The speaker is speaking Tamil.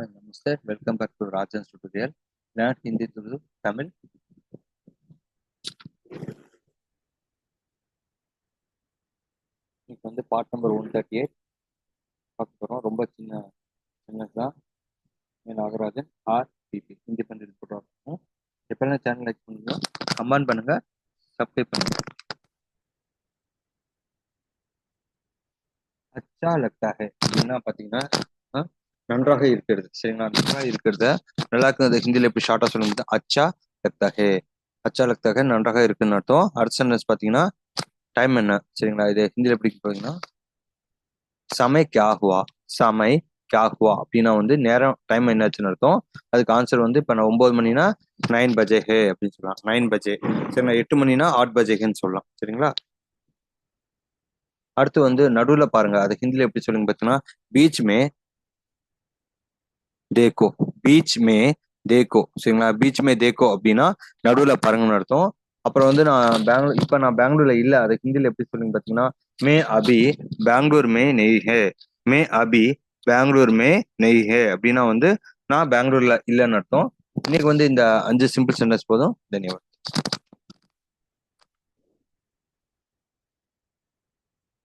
Hi, Namaste. Welcome back to Rajan's tutorial. Learn Hindi through Tamil. இன்னைக்கு வந்து part number one thirty eight பார்க்க போகிறோம் ரொம்ப சின்ன சின்னது தான். Nagarajan R PP independent program எப்படின்னா சேனல் லைக் பண்ணுங்க. கமெண்ட் பண்ணுங்க. சப்ஸ்கிரைப் பண்ணுங்க. அச்சா லக்தா ஹே. என்ன பார்த்தீங்கன்னா நன்றாக இருக்கிறது. சரிங்களா நன்றாக இருக்கிறத நல்லா இருக்கிறது ஹிந்தியில் எப்படி ஷார்ட்டாக சொல்லுங்க அச்சா லக்தா அச்சா லக்தஹே நன்றாக இருக்குன்னு அர்த்தம். அடுத்த சென்டென்ஸ் பார்த்தீங்கன்னா டைம் என்ன? சரிங்களா? இது ஹிந்தியில் எப்படி பார்த்தீங்கன்னா சமை கியாகுவா சமை கியாகுவா அப்படின்னா வந்து நேரம் டைம் என்னாச்சுன்னு அர்த்தம். அதுக்கு ஆன்சர் வந்து இப்போ நான் ஒன்பது மணினா நைன் பஜே ஹே அப்படின்னு சொல்லலாம். நைன் பஜே. சரிங்களா எட்டு மணினா ஆட் பஜேஹேன்னு சொல்லலாம். சரிங்களா? அடுத்து வந்து நடுவுல பாருங்க. அது ஹிந்தில எப்படி சொல்லுங்க பார்த்தீங்கன்னா பீச் மே தேக்கோ பீச் மே தேக்கோ சரிங்களா? பீச் மே தேக்கோ அப்படின்னா நடுவில் பாருங்கன்னு அர்த்தம். அப்புறம் வந்து நான் பெங்களூர் இப்ப நான் பெங்களூர்ல இல்ல. அது ஹிந்தியில் எப்படி சொல்லுங்க பாத்தீங்கன்னா மே அபி பெங்களூர் மே நெய் ஹே மே அபி பெங்களூர் மே நெய் ஹே அப்படின்னா வந்து நான் பெங்களூர்ல இல்லைன்னு அர்த்தம். இன்னைக்கு வந்து இந்த அஞ்சு சிம்பிள் சென்டென்ஸ் போதும். தன்யவாத்.